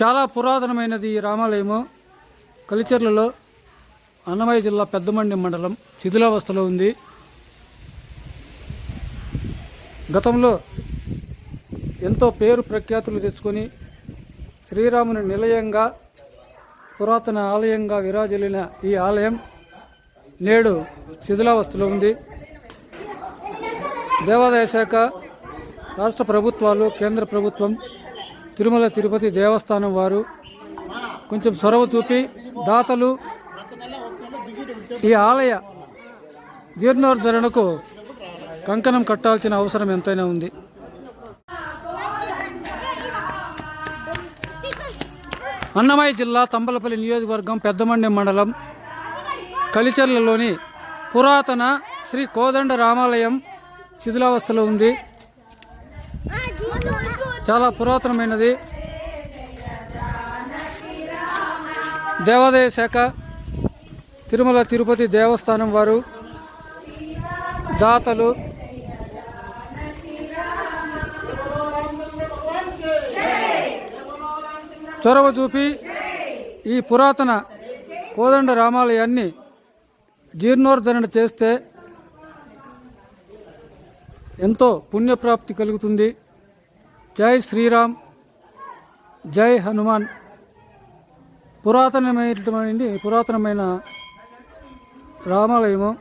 చాలా పురాతనమైనది ఈ రామాలయము. కలిచెర్లలో అన్నమయ్య జిల్లా పెద్దమండి మండలం శిథిలావస్థలో ఉంది. గతంలో ఎంతో పేరు ప్రఖ్యాతులు తెచ్చుకొని శ్రీరాముని నిలయంగా పురాతన ఆలయంగా విరాజిల్లిన ఈ ఆలయం నేడు శిథిలావస్థలో ఉంది. దేవాదాయ శాఖ రాష్ట్ర ప్రభుత్వాలు కేంద్ర ప్రభుత్వం తిరుమల తిరుపతి దేవస్థానం వారు కొంచెం చొరవ చూపి దాతలు ఈ ఆలయ జీర్ణోద్ధరణకు కంకణం కట్టాల్సిన అవసరం ఎంతైనా ఉంది. అన్నమయ్య జిల్లా తంబలపల్లి నియోజకవర్గం పెద్దమండెం మండలం కలిచెర్లలోని పురాతన శ్రీ కోదండ రామాలయం శిథిలావస్థలో ఉంది. చాలా పురాతనమైనది. దేవాదాయ శాఖ తిరుమల తిరుపతి దేవస్థానం వారు దాతలు చొరవ చూపి ఈ పురాతన కోదండ రామాలయాన్ని జీర్ణోద్ధరణ చేస్తే ఎంతో పుణ్యప్రాప్తి కలుగుతుంది. జై శ్రీరామ్ జై హనుమాన్. పురాతనమైనటువంటి పురాతనమైన రామాలయము.